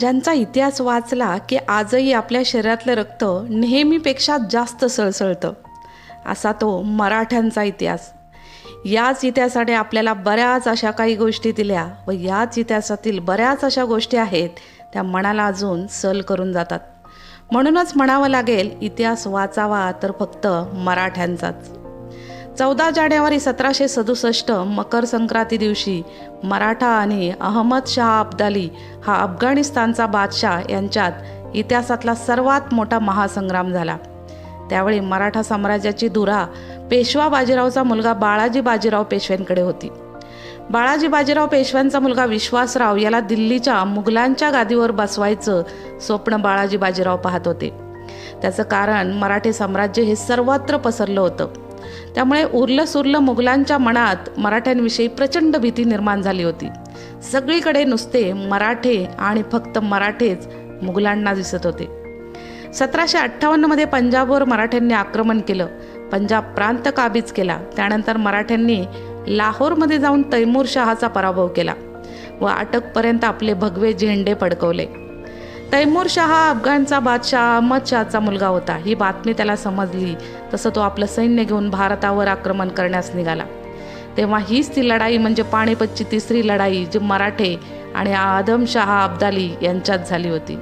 ज्यांचा इतिहास वाचला की आजही आपल्या शरीरातलं रक्त नेहमीपेक्षा जास्त सळसळतं. असा तो मराठ्यांचा इतिहास. याच इतिहासाने आपल्याला बऱ्याच अशा काही गोष्टी दिल्या व याच इतिहासातील बऱ्याच अशा गोष्टी आहेत त्या मनाला अजून सल करून जातात. म्हणूनच म्हणावं लागेल इतिहास वाचावा तर फक्त मराठ्यांचाच. चौदा जानेवारी सतराशे सदुसष्ट मकर संक्रांती दिवशी मराठा आणि अहमद अब्दाली हा अफगाणिस्तानचा बादशाह यांच्यात इतिहासातला सर्वात मोठा महासंग्राम झाला. त्यावेळी मराठा साम्राज्याची धुरा पेशवा बाजीरावचा मुलगा बाळाजी बाजीराव पेशव्यांकडे होती. बाळाजी बाजीराव पेशव्यांचा मुलगा विश्वासराव याला दिल्लीच्या मुघलांच्या गादीवर बसवायचं स्वप्न बाळाजी बाजीराव पाहत होते. त्याचं कारण मराठी साम्राज्य हे सर्वत्र पसरलं होतं. त्यामुळे उरलं सुरलं मुघलांच्या मनात मराठ्यांविषयी प्रचंड भीती निर्माण झाली होती. सगळीकडे नुसते मराठे आणि फक्त मराठेच मुघलांना दिसत होते. सतराशे अठ्ठावन्नमध्ये पंजाबवर मराठ्यांनी आक्रमण केलं. पंजाब प्रांत काबीज केला. त्यानंतर मराठ्यांनी लाहोरमध्ये जाऊन तैमूर शहाचा पराभव केला व अटकपर्यंत आपले भगवे झेंडे पडकवले तैमूर शहा अफगाणचा बादशाह अहमद शहाचा मुलगा होता. ही बातमी त्याला समजली. तसं तो आपलं सैन्य घेऊन भारतावर आक्रमण करण्यास निघाला. तेव्हा हीच ती लढाई म्हणजे पाणीपतची तिसरी लढाई जी मराठे आणि आदमशहा अब्दाली यांच्यात झाली होती.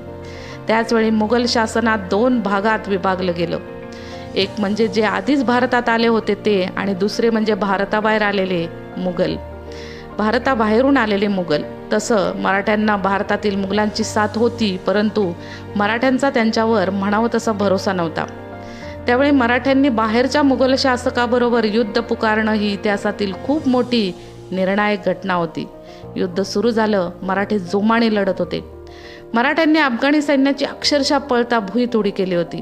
त्याचवेळी मुघल शासनात दोन भागात विभागलं गेलं. एक म्हणजे जे आधीच भारतात आले होते ते आणि दुसरे म्हणजे भारताबाहेर आलेले मुघल. भारताबाहेरून आलेले मुघल. तसं मराठ्यांना भारतातील मुघलांची साथ होती परंतु मराठ्यांचा त्यांच्यावर म्हणावं तसा भरोसा नव्हता. त्यावेळी मराठ्यांनी बाहेरच्या मुघल शासकाबरोबर युद्ध पुकारणं ही इतिहासातील खूप मोठी निर्णायक घटना होती. युद्ध सुरू झालं मराठी जोमाने लढत होते. मराठ्यांनी अफगाणी सैन्याची अक्षरशः पळता भुईतोडी केली होती.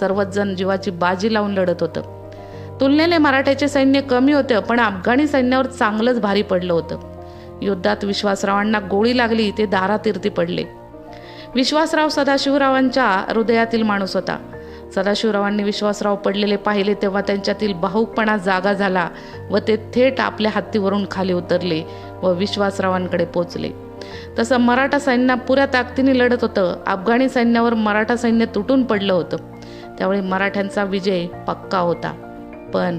सर्वच जण जीवाची बाजी लावून लढत होतं. तुलनेने मराठ्याचे सैन्य कमी होतं पण अफगाणी सैन्यावर चांगलंच भारी पडलं होतं. युद्धात विश्वासरावांना गोळी लागली ते दारातीर्थी पडले. विश्वासराव सदाशिवरावांच्या हृदयातील माणूस होता. सदाशिवरावांनी विश्वासराव पडलेले पाहिले तेव्हा त्यांच्यातील भाऊकपणा जागा झाला व ते थेट आपल्या हत्तीवरून खाली उतरले व विश्वासरावांकडे पोचले. तसं मराठा सैन्य पुऱ्या ताकदीने लढत होतं. अफगाणी सैन्यावर मराठा सैन्य तुटून पडलं होतं. त्यावेळी मराठ्यांचा विजय पक्का होता. पण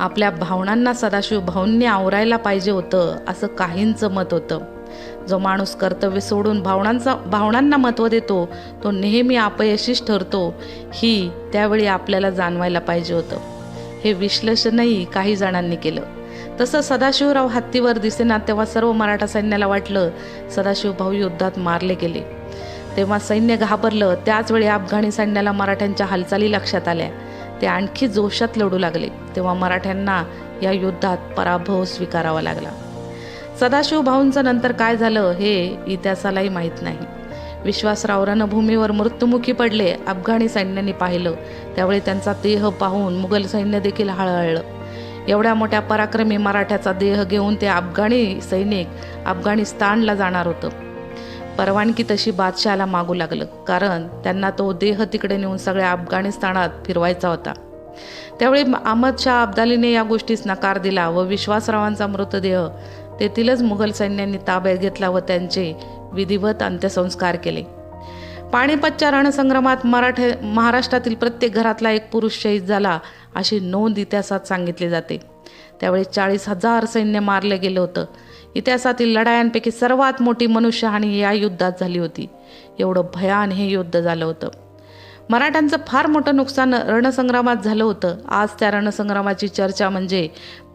आपल्या भावनांना सदाशिव भाऊंनी आवरायला पाहिजे होतं असं काहींचं मत होतं. जो माणूस कर्तव्य सोडून भावनांचा भावनांना महत्त्व देतो तो नेहमी अपयशीच ठरतो ही त्यावेळी आपल्याला जाणवायला पाहिजे होतं. हे विश्लेषणही काही जणांनी केलं. तसं सदाशिवराव हत्तीवर दिसेना तेव्हा सर्व मराठा सैन्याला वाटलं सदाशिव भाऊ युद्धात मारले गेले. तेव्हा सैन्य घाबरलं त्याचवेळी अफगाणी सैन्याला मराठ्यांच्या हालचाली लक्षात आल्या. ते आणखी जोशात लढू लागले तेव्हा मराठ्यांना या युद्धात पराभव स्वीकारावा लागला. सदाशिव भाऊंचं नंतर काय झालं हे इतिहासालाही माहीत नाही. विश्वासराव रणभूमीवर मृत्युमुखी पडले अफगाणी सैन्याने पाहिलं. त्यावेळी त्यांचा देह पाहून मुघल सैन्य देखील हळहळलं. एवढ्या मोठ्या पराक्रमी मराठ्याचा देह घेऊन ते अफगाणी सैनिक अफगाणिस्तानला जाणार होतं. परवानगी तशी बादशहाला मागू लागलं. कारण त्यांना तो देह तिकडे नेऊन सगळ्या अफगाणिस्तानात फिरवायचा होता. त्यावेळी अहमद शाह अब्दालीने या गोष्टीस नकार दिला व विश्वासरावांचा मृतदेह तेथीलच मुघल सैन्यांनी ताब्यात घेतला व त्यांचे विधिवत अंत्यसंस्कार केले. पाणीपतच्या रणसंग्रामात मराठे महाराष्ट्रातील प्रत्येक घरातला एक पुरुष शहीद झाला अशी नोंद इतिहासात सांगितली जाते. त्यावेळी चाळीस हजार सैन्य मारलं गेलं होतं. इतिहासातील लढायांपैकी सर्वात मोठी मनुष्यहानी या युद्धात झाली होती. एवढं भयान हे युद्ध झालं होतं. मराठ्यांचं फार मोठं नुकसान रणसंग्रामात झालं होतं. आज त्या रणसंग्रामाची चर्चा म्हणजे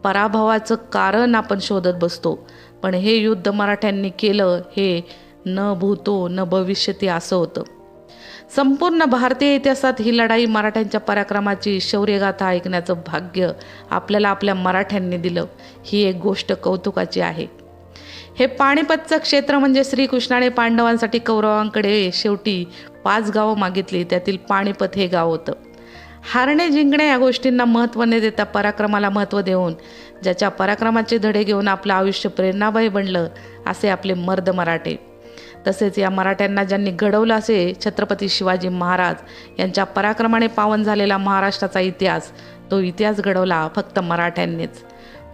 पराभवाचं कारण आपण शोधत बसतो. पण हे युद्ध मराठ्यांनी केलं हे न भूतो न भविष्यती असं होतं. संपूर्ण भारतीय इतिहासात ही लढाई मराठ्यांच्या पराक्रमाची शौर्यगाथा ऐकण्याचं भाग्य आपल्याला आपल्या मराठ्यांनी दिलं. ही एक गोष्ट कौतुकाची आहे. हे पाणीपतचं क्षेत्र म्हणजे श्रीकृष्णाने पांडवांसाठी कौरवांकडे शेवटी पाच गावं मागितली. त्यातील पाणीपत हे गाव होतं. हारणे जिंकणे या गोष्टींना महत्त्व न देता पराक्रमाला महत्त्व देऊन ज्याच्या पराक्रमाचे धडे घेऊन आपलं आयुष्य प्रेरणाबाई बनलं असे आपले मर्द मराठे. तसेच या मराठ्यांना ज्यांनी घडवलं असे छत्रपती शिवाजी महाराज यांच्या पराक्रमाने पावन झालेला महाराष्ट्राचा इतिहास तो इतिहास घडवला फक्त मराठ्यांनीच.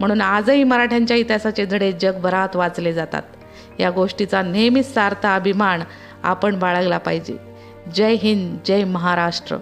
म्हणून आजही मराठ्यांच्या इतिहासाचे धडे जगभरात वाचले जातात. या गोष्टीचा नेहमीच सार्थ अभिमान आपण बाळगला पाहिजे. जय हिंद जय महाराष्ट्र.